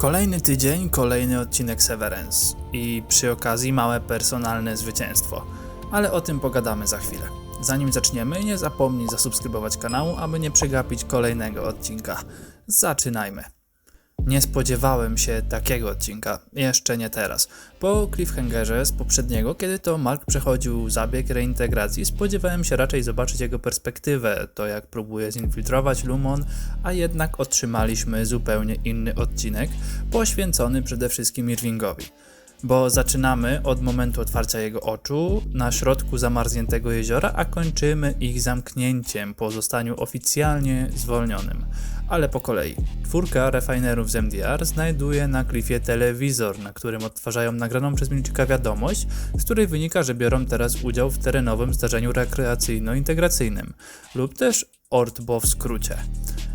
Kolejny tydzień, kolejny odcinek Severance i przy okazji małe personalne zwycięstwo. Ale o tym pogadamy za chwilę. Zanim zaczniemy, nie zapomnij zasubskrybować kanału, aby nie przegapić kolejnego odcinka. Zaczynajmy. Nie spodziewałem się takiego odcinka, jeszcze nie teraz. Po cliffhangerze z poprzedniego, kiedy to Mark przechodził zabieg reintegracji, spodziewałem się raczej zobaczyć jego perspektywę, to jak próbuje zinfiltrować Lumon, a jednak otrzymaliśmy zupełnie inny odcinek, poświęcony przede wszystkim Irvingowi bo zaczynamy od momentu otwarcia jego oczu na środku zamarzniętego jeziora, a kończymy ich zamknięciem po zostaniu oficjalnie zwolnionym. Ale po kolei. Czwórka refinerów z MDR znajduje na klifie telewizor, na którym odtwarzają nagraną przez Milczyka wiadomość, z której wynika, że biorą teraz udział w terenowym zdarzeniu rekreacyjno-integracyjnym, lub też ORTBO w skrócie.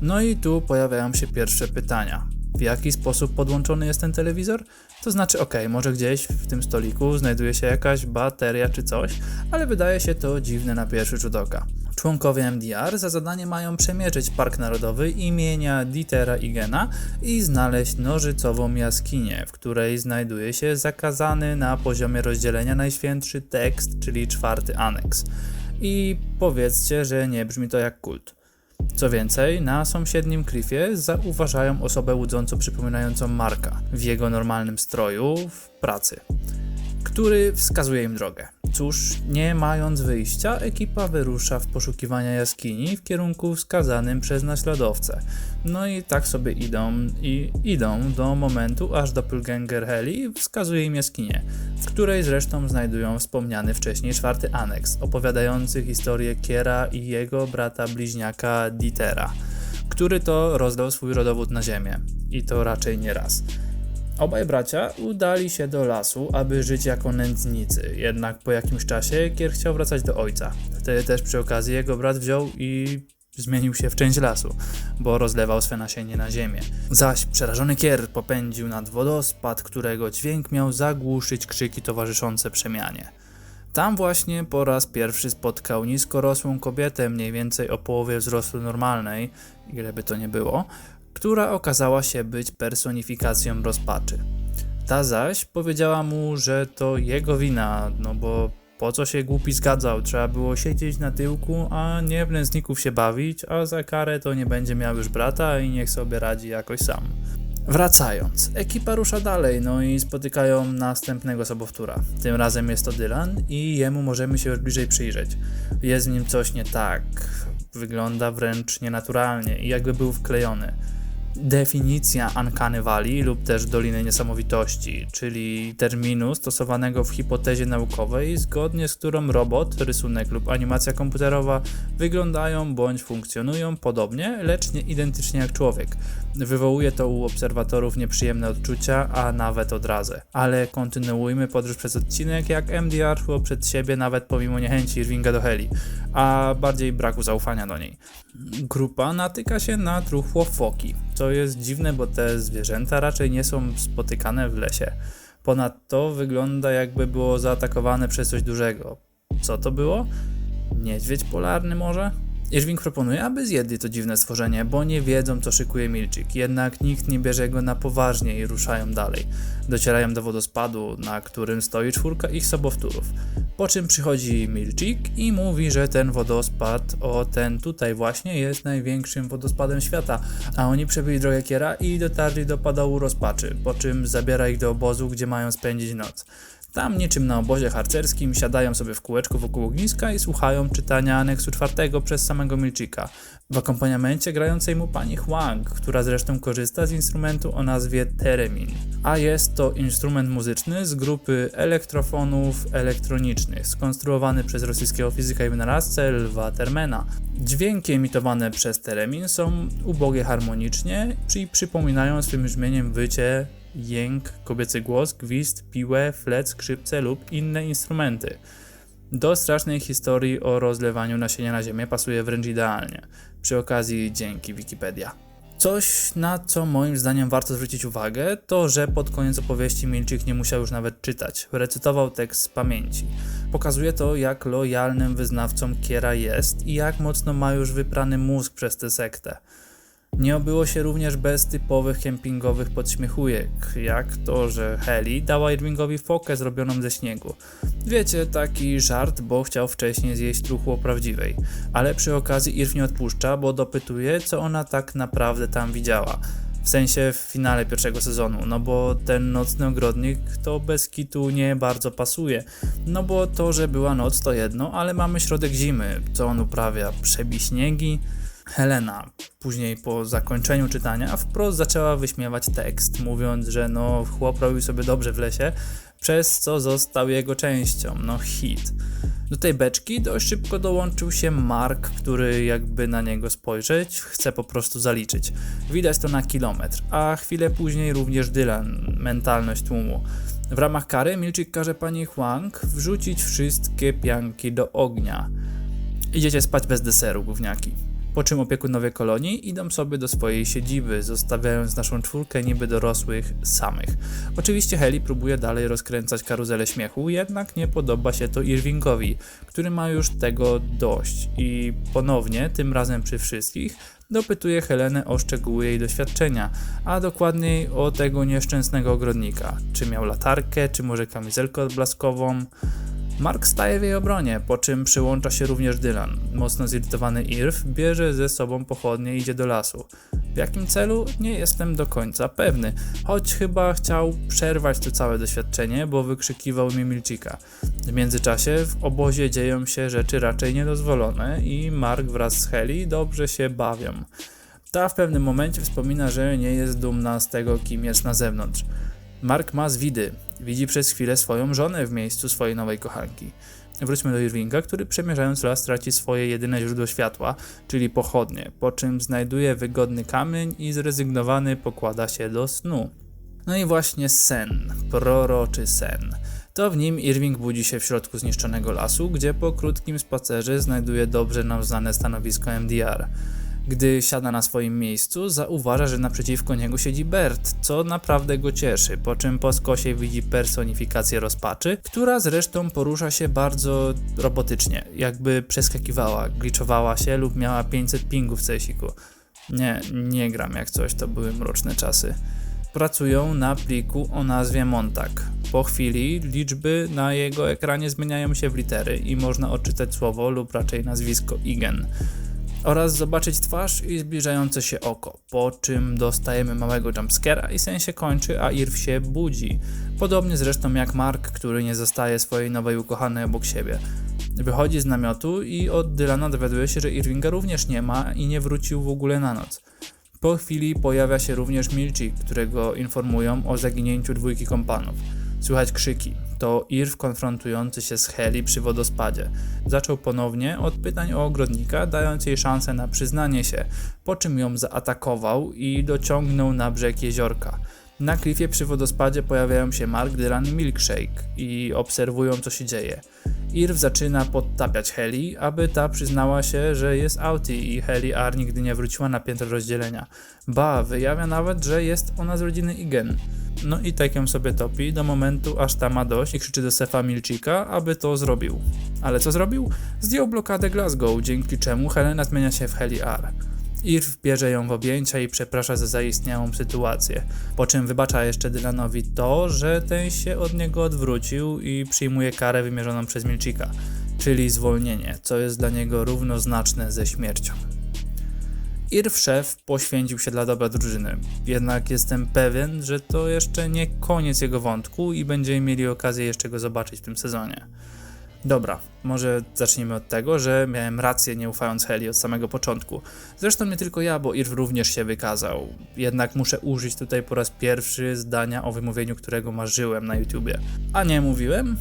No i tu pojawiają się pierwsze pytania w jaki sposób podłączony jest ten telewizor. To znaczy, ok, może gdzieś w tym stoliku znajduje się jakaś bateria czy coś, ale wydaje się to dziwne na pierwszy rzut oka. Członkowie MDR za zadanie mają przemierzyć Park Narodowy imienia Dietera Igena i znaleźć nożycową jaskinię, w której znajduje się zakazany na poziomie rozdzielenia najświętszy tekst, czyli czwarty aneks. I powiedzcie, że nie brzmi to jak kult. Co więcej, na sąsiednim klifie zauważają osobę łudząco przypominającą Marka w jego normalnym stroju w pracy, który wskazuje im drogę. Cóż, nie mając wyjścia, ekipa wyrusza w poszukiwania jaskini w kierunku wskazanym przez naśladowcę. No i tak sobie idą i idą do momentu, aż doppelganger Heli wskazuje im jaskinię, w której zresztą znajdują wspomniany wcześniej czwarty aneks, opowiadający historię Kiera i jego brata bliźniaka Dietera, który to rozdał swój rodowód na ziemię. I to raczej nie raz. Obaj bracia udali się do lasu, aby żyć jako nędznicy, jednak po jakimś czasie Kier chciał wracać do ojca. Wtedy też przy okazji jego brat wziął i zmienił się w część lasu, bo rozlewał swe nasienie na ziemię. Zaś przerażony Kier popędził nad wodospad, którego dźwięk miał zagłuszyć krzyki towarzyszące przemianie. Tam właśnie po raz pierwszy spotkał niskorosłą kobietę mniej więcej o połowie wzrostu normalnej, ile by to nie było, która okazała się być personifikacją rozpaczy. Ta zaś powiedziała mu, że to jego wina, no bo po co się głupi zgadzał? Trzeba było siedzieć na tyłku, a nie w nędzników się bawić, a za karę to nie będzie miał już brata i niech sobie radzi jakoś sam. Wracając, ekipa rusza dalej, no i spotykają następnego sobowtóra. Tym razem jest to Dylan i jemu możemy się już bliżej przyjrzeć. Jest w nim coś nie tak. Wygląda wręcz nienaturalnie i jakby był wklejony definicja Uncanny Valley lub też Doliny Niesamowitości, czyli terminu stosowanego w hipotezie naukowej, zgodnie z którą robot, rysunek lub animacja komputerowa wyglądają bądź funkcjonują podobnie, lecz nie identycznie jak człowiek. Wywołuje to u obserwatorów nieprzyjemne odczucia, a nawet odrazę. Ale kontynuujmy podróż przez odcinek, jak MDR szło przed siebie nawet pomimo niechęci Irvinga do Heli, a bardziej braku zaufania do niej. Grupa natyka się na truchło foki, co jest dziwne, bo te zwierzęta raczej nie są spotykane w lesie. Ponadto wygląda jakby było zaatakowane przez coś dużego. Co to było? Niedźwiedź polarny może? Irving proponuje, aby zjedli to dziwne stworzenie, bo nie wiedzą, co szykuje Milczyk. Jednak nikt nie bierze go na poważnie i ruszają dalej. Docierają do wodospadu, na którym stoi czwórka ich sobowtórów. Po czym przychodzi Milczyk i mówi, że ten wodospad, o ten tutaj właśnie, jest największym wodospadem świata. A oni przebyli drogę Kiera i dotarli do padału rozpaczy, po czym zabiera ich do obozu, gdzie mają spędzić noc. Tam niczym na obozie harcerskim siadają sobie w kółeczku wokół ogniska i słuchają czytania aneksu czwartego przez samego Milczyka, w akompaniamencie grającej mu pani Huang, która zresztą korzysta z instrumentu o nazwie Teremin. A jest to instrument muzyczny z grupy elektrofonów elektronicznych, skonstruowany przez rosyjskiego fizyka i wynalazcę Lwa Termena. Dźwięki emitowane przez Teremin są ubogie harmonicznie i przypominają swym brzmieniem wycie jęk, kobiecy głos, gwizd, piłę, flec, skrzypce lub inne instrumenty. Do strasznej historii o rozlewaniu nasienia na ziemię pasuje wręcz idealnie. Przy okazji dzięki Wikipedia. Coś, na co moim zdaniem warto zwrócić uwagę, to że pod koniec opowieści Milczyk nie musiał już nawet czytać. Recytował tekst z pamięci. Pokazuje to, jak lojalnym wyznawcą Kiera jest i jak mocno ma już wyprany mózg przez tę sektę. Nie obyło się również bez typowych kempingowych podśmiechujek, jak to, że Heli dała Irvingowi fokę zrobioną ze śniegu. Wiecie, taki żart, bo chciał wcześniej zjeść truchło prawdziwej. Ale przy okazji Irv nie odpuszcza, bo dopytuje, co ona tak naprawdę tam widziała. W sensie w finale pierwszego sezonu, no bo ten nocny ogrodnik to bez kitu nie bardzo pasuje. No bo to, że była noc to jedno, ale mamy środek zimy, co on uprawia? Przebi śniegi? Helena, później po zakończeniu czytania, wprost zaczęła wyśmiewać tekst, mówiąc, że no chłop robił sobie dobrze w lesie, przez co został jego częścią, no hit. Do tej beczki dość szybko dołączył się Mark, który jakby na niego spojrzeć, chce po prostu zaliczyć. Widać to na kilometr, a chwilę później również Dylan, mentalność tłumu. W ramach kary Milczyk każe pani Huang wrzucić wszystkie pianki do ognia. Idziecie spać bez deseru, gówniaki. Po czym opiekunowie kolonii idą sobie do swojej siedziby, zostawiając naszą czwórkę niby dorosłych samych. Oczywiście Heli próbuje dalej rozkręcać karuzelę śmiechu, jednak nie podoba się to Irvingowi, który ma już tego dość i ponownie, tym razem przy wszystkich, dopytuje Helenę o szczegóły jej doświadczenia, a dokładniej o tego nieszczęsnego ogrodnika. Czy miał latarkę, czy może kamizelkę odblaskową. Mark staje w jej obronie, po czym przyłącza się również Dylan. Mocno zirytowany Irv bierze ze sobą pochodnie i idzie do lasu. W jakim celu? Nie jestem do końca pewny, choć chyba chciał przerwać to całe doświadczenie, bo wykrzykiwał mi Milcika. W międzyczasie w obozie dzieją się rzeczy raczej niedozwolone i Mark wraz z Heli dobrze się bawią. Ta w pewnym momencie wspomina, że nie jest dumna z tego, kim jest na zewnątrz. Mark ma zwidy. Widzi przez chwilę swoją żonę w miejscu swojej nowej kochanki. Wróćmy do Irvinga, który przemierzając las traci swoje jedyne źródło światła, czyli pochodnie, po czym znajduje wygodny kamień i zrezygnowany pokłada się do snu. No i właśnie sen, proroczy sen. To w nim Irving budzi się w środku zniszczonego lasu, gdzie po krótkim spacerze znajduje dobrze nam znane stanowisko MDR. Gdy siada na swoim miejscu, zauważa, że naprzeciwko niego siedzi Bert, co naprawdę go cieszy, po czym po skosie widzi personifikację rozpaczy, która zresztą porusza się bardzo robotycznie, jakby przeskakiwała, glitchowała się lub miała 500 pingów w cesiku. Nie, nie gram jak coś, to były mroczne czasy. Pracują na pliku o nazwie Montag. Po chwili liczby na jego ekranie zmieniają się w litery i można odczytać słowo lub raczej nazwisko Igen oraz zobaczyć twarz i zbliżające się oko, po czym dostajemy małego jumpscare'a i sen się kończy, a Irv się budzi. Podobnie zresztą jak Mark, który nie zostaje swojej nowej ukochanej obok siebie. Wychodzi z namiotu i od Dylana dowiaduje się, że Irvinga również nie ma i nie wrócił w ogóle na noc. Po chwili pojawia się również Milchi, którego informują o zaginięciu dwójki kompanów. Słychać krzyki. To Irv konfrontujący się z Heli przy wodospadzie. Zaczął ponownie od pytań o ogrodnika, dając jej szansę na przyznanie się, po czym ją zaatakował i dociągnął na brzeg jeziorka. Na klifie przy wodospadzie pojawiają się Mark, Dylan i Milkshake i obserwują co się dzieje. Irv zaczyna podtapiać Heli, aby ta przyznała się, że jest Auti i Heli R nigdy nie wróciła na piętro rozdzielenia. Ba, wyjawia nawet, że jest ona z rodziny Igen. No i tak ją sobie topi do momentu, aż ta ma dość i krzyczy do Sefa Milchika, aby to zrobił. Ale co zrobił? Zdjął blokadę Glasgow, dzięki czemu Helena zmienia się w Heli R. Irv bierze ją w objęcia i przeprasza za zaistniałą sytuację, po czym wybacza jeszcze Dylanowi to, że ten się od niego odwrócił i przyjmuje karę wymierzoną przez Milchika, czyli zwolnienie, co jest dla niego równoznaczne ze śmiercią. Irv szef poświęcił się dla dobra drużyny, jednak jestem pewien, że to jeszcze nie koniec jego wątku i będziemy mieli okazję jeszcze go zobaczyć w tym sezonie. Dobra, może zacznijmy od tego, że miałem rację nie ufając Heli od samego początku. Zresztą nie tylko ja, bo Irv również się wykazał. Jednak muszę użyć tutaj po raz pierwszy zdania o wymówieniu, którego marzyłem na YouTubie. A nie mówiłem?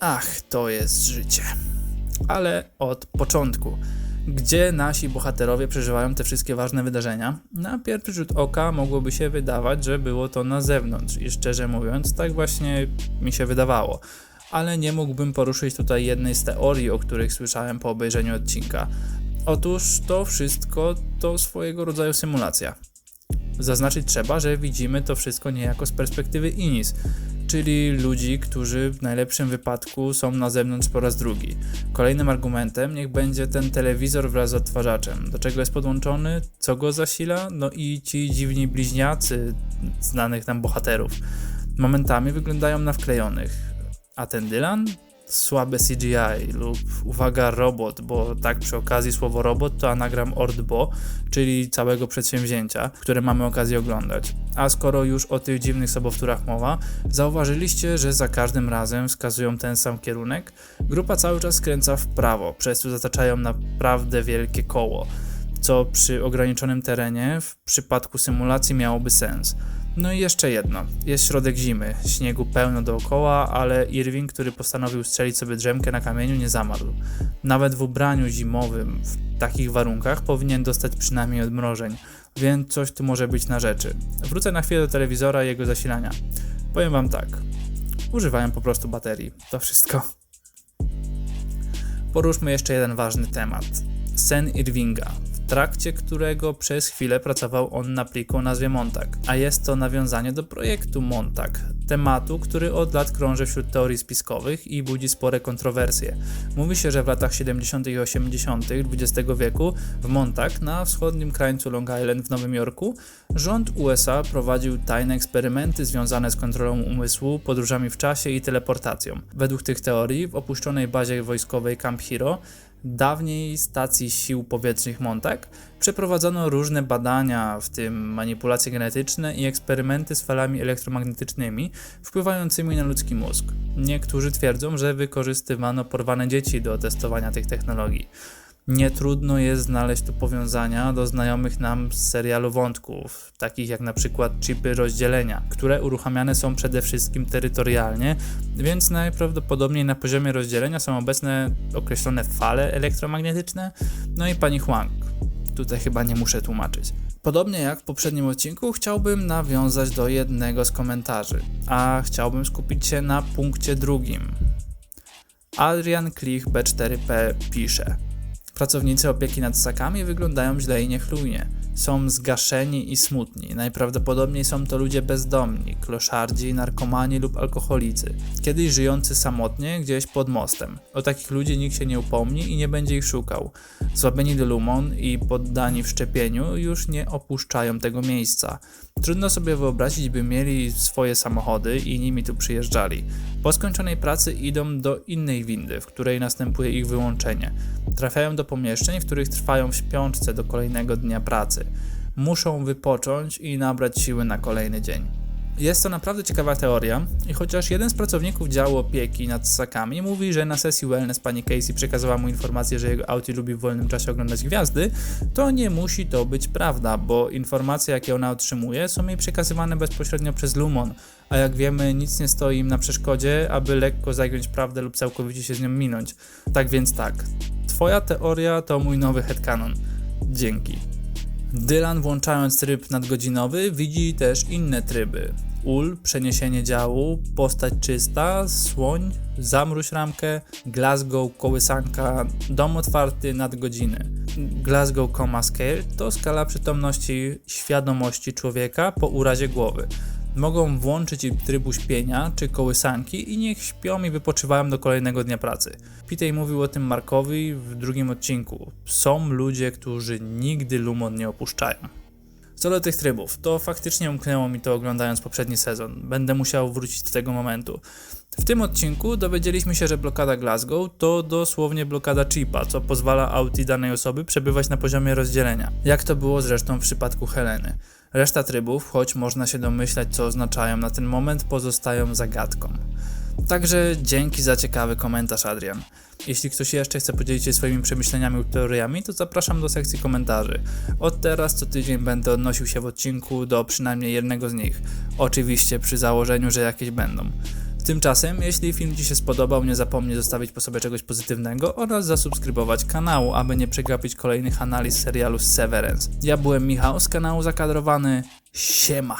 Ach, to jest życie. Ale od początku gdzie nasi bohaterowie przeżywają te wszystkie ważne wydarzenia. Na pierwszy rzut oka mogłoby się wydawać, że było to na zewnątrz i szczerze mówiąc, tak właśnie mi się wydawało. Ale nie mógłbym poruszyć tutaj jednej z teorii, o których słyszałem po obejrzeniu odcinka. Otóż to wszystko to swojego rodzaju symulacja. Zaznaczyć trzeba, że widzimy to wszystko niejako z perspektywy Inis, czyli ludzi, którzy w najlepszym wypadku są na zewnątrz po raz drugi. Kolejnym argumentem niech będzie ten telewizor wraz z odtwarzaczem. Do czego jest podłączony, co go zasila, no i ci dziwni bliźniacy znanych nam bohaterów. Momentami wyglądają na wklejonych. A ten Dylan? Słabe CGI lub uwaga robot, bo tak przy okazji słowo robot to anagram ordbo, czyli całego przedsięwzięcia, które mamy okazję oglądać. A skoro już o tych dziwnych sobowtórach mowa, zauważyliście, że za każdym razem wskazują ten sam kierunek? Grupa cały czas skręca w prawo, przez co zataczają naprawdę wielkie koło, co przy ograniczonym terenie w przypadku symulacji miałoby sens. No i jeszcze jedno. Jest środek zimy, śniegu pełno dookoła, ale Irving, który postanowił strzelić sobie drzemkę na kamieniu, nie zamarł. Nawet w ubraniu zimowym, w takich warunkach, powinien dostać przynajmniej odmrożeń, więc coś tu może być na rzeczy. Wrócę na chwilę do telewizora i jego zasilania. Powiem wam tak. Używałem po prostu baterii. To wszystko. Poruszmy jeszcze jeden ważny temat. Sen Irvinga, trakcie którego przez chwilę pracował on na pliku o nazwie Montag, a jest to nawiązanie do projektu Montag, tematu, który od lat krąży wśród teorii spiskowych i budzi spore kontrowersje. Mówi się, że w latach 70. i 80. XX wieku w Montag, na wschodnim krańcu Long Island w Nowym Jorku, rząd USA prowadził tajne eksperymenty związane z kontrolą umysłu, podróżami w czasie i teleportacją. Według tych teorii w opuszczonej bazie wojskowej Camp Hero dawniej stacji sił powietrznych Montek przeprowadzono różne badania, w tym manipulacje genetyczne i eksperymenty z falami elektromagnetycznymi wpływającymi na ludzki mózg. Niektórzy twierdzą, że wykorzystywano porwane dzieci do testowania tych technologii. Nie trudno jest znaleźć tu powiązania do znajomych nam z serialu wątków, takich jak na przykład chipy rozdzielenia, które uruchamiane są przede wszystkim terytorialnie, więc najprawdopodobniej na poziomie rozdzielenia są obecne określone fale elektromagnetyczne. No i pani Huang, tutaj chyba nie muszę tłumaczyć. Podobnie jak w poprzednim odcinku, chciałbym nawiązać do jednego z komentarzy, a chciałbym skupić się na punkcie drugim. Adrian Klich B4P pisze. Pracownicy opieki nad ssakami wyglądają źle i niechlujnie. Są zgaszeni i smutni. Najprawdopodobniej są to ludzie bezdomni, kloszardzi, narkomani lub alkoholicy, kiedyś żyjący samotnie gdzieś pod mostem. O takich ludzi nikt się nie upomni i nie będzie ich szukał. Złabieni do lumon i poddani wszczepieniu już nie opuszczają tego miejsca. Trudno sobie wyobrazić, by mieli swoje samochody i nimi tu przyjeżdżali. Po skończonej pracy idą do innej windy, w której następuje ich wyłączenie. Trafiają do pomieszczeń, w których trwają w śpiączce do kolejnego dnia pracy. Muszą wypocząć i nabrać siły na kolejny dzień. Jest to naprawdę ciekawa teoria i chociaż jeden z pracowników działu opieki nad ssakami mówi, że na sesji wellness pani Casey przekazała mu informację, że jego auty lubi w wolnym czasie oglądać gwiazdy, to nie musi to być prawda, bo informacje jakie ona otrzymuje są jej przekazywane bezpośrednio przez Lumon, a jak wiemy nic nie stoi im na przeszkodzie, aby lekko zagiąć prawdę lub całkowicie się z nią minąć. Tak więc tak, twoja teoria to mój nowy headcanon. Dzięki. Dylan włączając tryb nadgodzinowy widzi też inne tryby. Ul, przeniesienie działu, postać czysta, słoń, zamruź ramkę, Glasgow, kołysanka, dom otwarty, nadgodziny. Glasgow Coma Scale to skala przytomności świadomości człowieka po urazie głowy. Mogą włączyć tryb uśpienia czy kołysanki i niech śpią i wypoczywają do kolejnego dnia pracy. Pitej mówił o tym Markowi w drugim odcinku. Są ludzie, którzy nigdy Lumon nie opuszczają. Co do tych trybów, to faktycznie umknęło mi to oglądając poprzedni sezon. Będę musiał wrócić do tego momentu. W tym odcinku dowiedzieliśmy się, że blokada Glasgow to dosłownie blokada chipa, co pozwala auti danej osoby przebywać na poziomie rozdzielenia. Jak to było zresztą w przypadku Heleny. Reszta trybów, choć można się domyślać co oznaczają na ten moment, pozostają zagadką. Także dzięki za ciekawy komentarz, Adrian. Jeśli ktoś jeszcze chce podzielić się swoimi przemyśleniami lub teoriami, to zapraszam do sekcji komentarzy. Od teraz co tydzień będę odnosił się w odcinku do przynajmniej jednego z nich. Oczywiście przy założeniu, że jakieś będą. Tymczasem, jeśli film Ci się spodobał, nie zapomnij zostawić po sobie czegoś pozytywnego oraz zasubskrybować kanału, aby nie przegapić kolejnych analiz serialu Severance. Ja byłem Michał z kanału Zakadrowany. Siema!